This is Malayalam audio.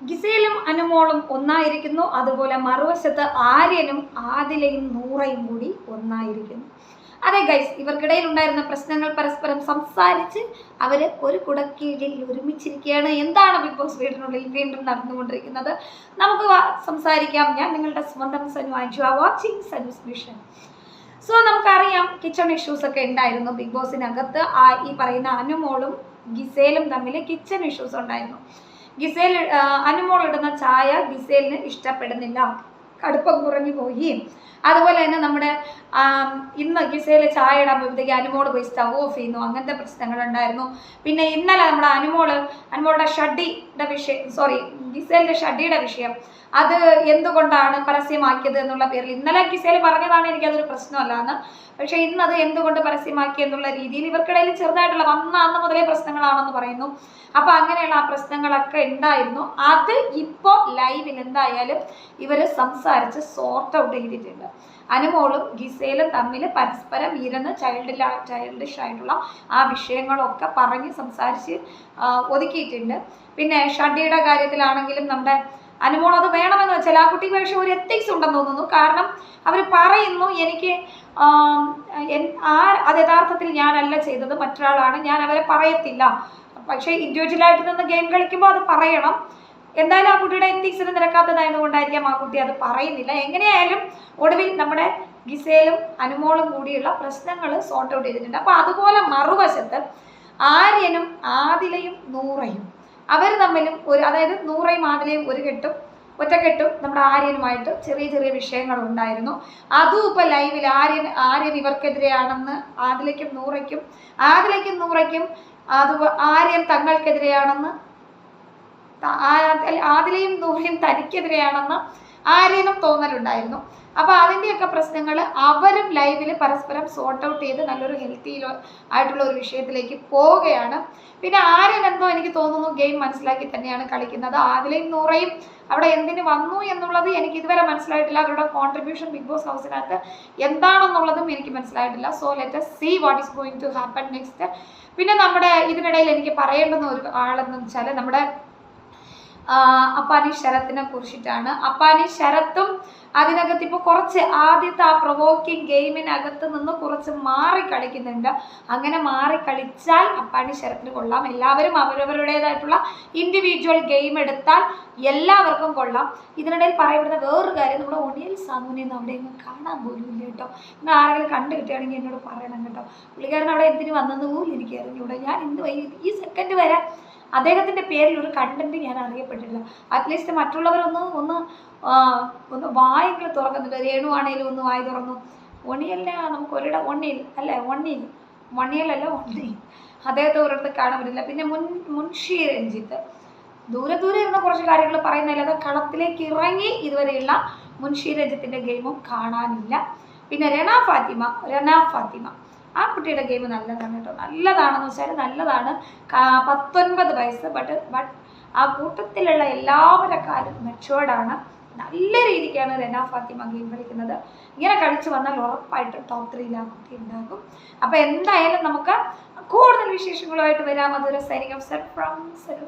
ഗിസേലും അനുമോളും ഒന്നായിരിക്കുന്നു. അതുപോലെ മറുവശത്ത് ആര്യനും ആദിലയും നൂറയും കൂടി ഒന്നായിരിക്കുന്നു. അതെ ഗൈസ് ഇവർക്കിടയിൽ ഉണ്ടായിരുന്ന പ്രശ്നങ്ങൾ പരസ്പരം സംസാരിച്ച് അവർ ഒരു കുടക്കീഴിൽ ഒരുമിച്ചിരിക്കുകയാണ്. എന്താണ് ബിഗ് ബോസ് വീടിനുള്ളിൽ വീണ്ടും നടന്നുകൊണ്ടിരിക്കുന്നത്? നമുക്ക് സംസാരിക്കാം. ഞാൻ നിങ്ങളുടെ സ്വന്തം Sanu and you are watching Sanu's mission so നമുക്കറിയാം കിച്ചൺ ഇഷ്യൂസ് ഒക്കെ ഉണ്ടായിരുന്നു ബിഗ് ബോസിനകത്ത് ആ ഈ പറയുന്ന അനുമോളും ഗിസേലും തമ്മിൽ കിച്ചൺ ഇഷ്യൂസ് ഉണ്ടായിരുന്നു. ഗിസേൽ അനുമോൾ ഇടുന്ന ചായ ഗിസേലിന് ഇഷ്ടപ്പെടുന്നില്ല. കടുപ്പം കുറഞ്ഞു പോയി. അതുപോലെ തന്നെ നമ്മുടെ ഇന്ന് ഗിസയിൽ ചായ ഇടാൻ പോയപ്പോഴത്തേക്ക് അനുമോൾ പോയി സ്റ്റവ് ഓഫ് ചെയ്യുന്നു. അങ്ങനത്തെ പ്രശ്നങ്ങൾ ഉണ്ടായിരുന്നു പിന്നെ ഇന്നലെ നമ്മുടെ അനുമോൾ അനുമോളുടെ ഷഡിയുടെ വിഷയം സോറി ഗിസേലിന്റെ ഷഡിയുടെ വിഷയം അത് എന്തുകൊണ്ടാണ് പരസ്യമാക്കിയത് എന്നുള്ള പേരിൽ ഇന്നലെ ഗിസേൽ പറഞ്ഞതാണ് എനിക്കതൊരു പ്രശ്നമല്ല എന്ന് പക്ഷേ ഇന്ന് അത് എന്തുകൊണ്ട് പരസ്യമാക്കി എന്നുള്ള രീതിയിൽ ഇവർക്കിടയിൽ ചെറുതായിട്ടുള്ള വന്ന അന്ന് മുതലേ പ്രശ്നങ്ങളാണെന്ന് പറയുന്നു. അപ്പൊ അങ്ങനെയുള്ള ആ പ്രശ്നങ്ങളൊക്കെ ഉണ്ടായിരുന്നു. അത് ഇപ്പോൾ ലൈവിൽ എന്തായാലും ഇവർ സംസാരിച്ച് സോർട്ട് ഔട്ട് ചെയ്തിട്ടുണ്ട്. അനുമോളും ഗിസേലും തമ്മിൽ പരസ്പരം ഇരുന്ന് ചൈൽഡ് ചൈൽഡിഷ് ആയിട്ടുള്ള ആ വിഷയങ്ങളൊക്കെ പറഞ്ഞ് സംസാരിച്ച് ഒതുക്കിയിട്ടുണ്ട്. പിന്നെ ഷഡിയുടെ കാര്യത്തിലാണെങ്കിലും നമ്മുടെ അനുമോൾ അത് വേണമെന്ന് വെച്ചാൽ ആ കുട്ടിക്ക് പക്ഷേ ഒരു എത്തിക്സ് ഉണ്ടെന്ന് തോന്നുന്നു. കാരണം അവർ പറയുന്നു എനിക്ക് ആം, അത് യഥാർത്ഥത്തിൽ ഞാനല്ല ചെയ്തത് മറ്റൊരാളാണ് ഞാൻ അവരെ പറയത്തില്ല. പക്ഷേ ഇൻഡിവിജ്വലായിട്ട് നിന്ന് ഗെയിം കളിക്കുമ്പോൾ അത് പറയണം. എന്തായാലും ആ കുട്ടിയുടെ എത്തിക്സിന് നിരക്കാത്തതായതുകൊണ്ടായിരിക്കാം ആ കുട്ടി അത് പറയുന്നില്ല. എങ്ങനെയായാലും ഒടുവിൽ നമ്മുടെ ഗിസേലും അനുമോളും കൂടിയുള്ള പ്രശ്നങ്ങൾ സോർട്ട് ഔട്ട് ചെയ്തിട്ടുണ്ട്. അപ്പോൾ അതുപോലെ മറുവശത്ത് ആര്യനും ആദിലയും നൂറയും അവർ തമ്മിലും ഒരു അതായത് നൂറയും ആദിലയും ഒരു കെട്ടും ഒറ്റക്കെട്ടും നമ്മുടെ ആര്യനുമായിട്ട് ചെറിയ ചെറിയ വിഷയങ്ങൾ ഉണ്ടായിരുന്നു. അതും ഇപ്പൊ ലൈവിൽ ആര്യൻ ആര്യൻ ഇവർക്കെതിരെയാണെന്ന് ആദിലയ്ക്കും നൂറയ്ക്കും ആദിലയ്ക്കും നൂറയ്ക്കും അത് ആര്യൻ തങ്ങൾക്കെതിരെയാണെന്ന് ആദിലയും നൂറയും തനിക്കെതിരെയാണെന്ന് ആര്യനും തോന്നലുണ്ടായിരുന്നു. അപ്പൊ അതിന്റെയൊക്കെ പ്രശ്നങ്ങൾ അവരും ലൈവിൽ പരസ്പരം സോർട്ട് ഔട്ട് ചെയ്ത് നല്ലൊരു ഹെൽത്തി ആയിട്ടുള്ള ഒരു വിഷയത്തിലേക്ക് പോവുകയാണ്. പിന്നെ ആര്യൻ എന്തോ എനിക്ക് തോന്നുന്നു ഗെയിം മനസ്സിലാക്കി തന്നെയാണ് കളിക്കുന്നത്. ആദിലയും നൂറയും അവിടെ എന്തിന് വന്നു എന്നുള്ളത് എനിക്ക് ഇതുവരെ മനസ്സിലായിട്ടില്ല. അവരുടെ കോൺട്രിബ്യൂഷൻ ബിഗ് ബോസ് ഹൗസിനകത്ത് എന്താണെന്നുള്ളതും എനിക്ക് മനസ്സിലായിട്ടില്ല. So let see what is going to happen next പിന്നെ നമ്മുടെ ഇതിനിടയിൽ എനിക്ക് പറയേണ്ടുന്ന ഒരു ആളെന്ന് വെച്ചാൽ നമ്മുടെ അപ്പാനി ശരത്തിനെ കുറിച്ചിട്ടാണ്. അപ്പാനി ശരത്തും അതിനകത്ത് ഇപ്പോൾ കുറച്ച് ആദ്യത്തെ ആ പ്രൊവോക്കിംഗ് ഗെയിമിനകത്ത് നിന്ന് കുറച്ച് മാറി കളിക്കുന്നുണ്ട്. അങ്ങനെ മാറി കളിച്ചാൽ അപ്പാനി ശരത്തിന് കൊള്ളാം. എല്ലാവരും അവരവരുടേതായിട്ടുള്ള ഇൻഡിവിജ്വൽ ഗെയിം എടുത്താൽ എല്ലാവർക്കും കൊള്ളാം. ഇതിനിടയിൽ പറയപ്പെടുന്ന വേറൊരു കാര്യം നമ്മുടെ ഒണിയൽ സാമുനെ ഒന്നും അവിടെ എങ്ങും കാണാൻ പോലും ഇല്ല കേട്ടോ. നിങ്ങൾ ആരെങ്കിലും കണ്ടു കിട്ടുകയാണെങ്കിൽ എന്നോട് പറയണം കേട്ടോ. പുള്ളിക്കാരൻ അവിടെ എന്തിനു വന്നെന്ന് പോലും എനിക്ക് അറിഞ്ഞൂടെ ഞാൻ ഇന്ന് ഈ സെക്കൻഡ് വരെ അദ്ദേഹത്തിന്റെ പേരിൽ ഒരു കണ്ടന്റ് ഞാൻ അറിയപ്പെട്ടിട്ടില്ല. അറ്റ്ലീസ്റ്റ് മറ്റുള്ളവരൊന്ന് ഒന്ന് ഒന്ന് വായെങ്കിലും തുറക്കുന്നില്ല രേണുവാണേലും ഒന്ന് വായി തുറന്നു. ഒണിയലിനെ നമുക്ക് ഒരിട ഒണ്ണിയിൽ അല്ലേ? ഒണ്ണിയിൽ മണിയലല്ല ഒണ്ണി അദ്ദേഹത്തെ ഒരിടത്ത് കാണാൻ പറ്റില്ല. പിന്നെ മുൻ മുൻഷി രഞ്ജിത്ത്. ദൂരെ ദൂരെ ഇരുന്ന കുറച്ച് കാര്യങ്ങൾ പറയുന്നില്ലാതെ കളത്തിലേക്ക് ഇറങ്ങി ഇതുവരെയുള്ള മുൻഷി രഞ്ജിത്തിന്റെ ഗെയിമും കാണാനില്ല. പിന്നെ രണ ഫാത്തിമ രണ ഫാത്തിമ. ആ കുട്ടിയുടെ ഗെയിം നല്ലതാണ് കേട്ടോ. നല്ലതാണെന്ന് വെച്ചാൽ നല്ലതാണ്. പത്തൊൻപത് വയസ്സ് ബട്ട് ബട്ട് ആ കൂട്ടത്തിലുള്ള എല്ലാവരെക്കാളും മെച്ചുവേർഡാണ് നല്ല രീതിക്കാണ് റെന ഫാത്തിമ ഗെയിം കളിക്കുന്നത്. ഇങ്ങനെ കളിച്ച് വന്നാൽ ഉറപ്പായിട്ടും ടോപ്പ് ത്രീയിൽ ആ കുട്ടി ഉണ്ടാകും. അപ്പോൾ എന്തായാലും നമുക്ക് കൂടുതൽ വിശേഷങ്ങളുമായിട്ട് വരാം. അതൊരു signing off sir from sir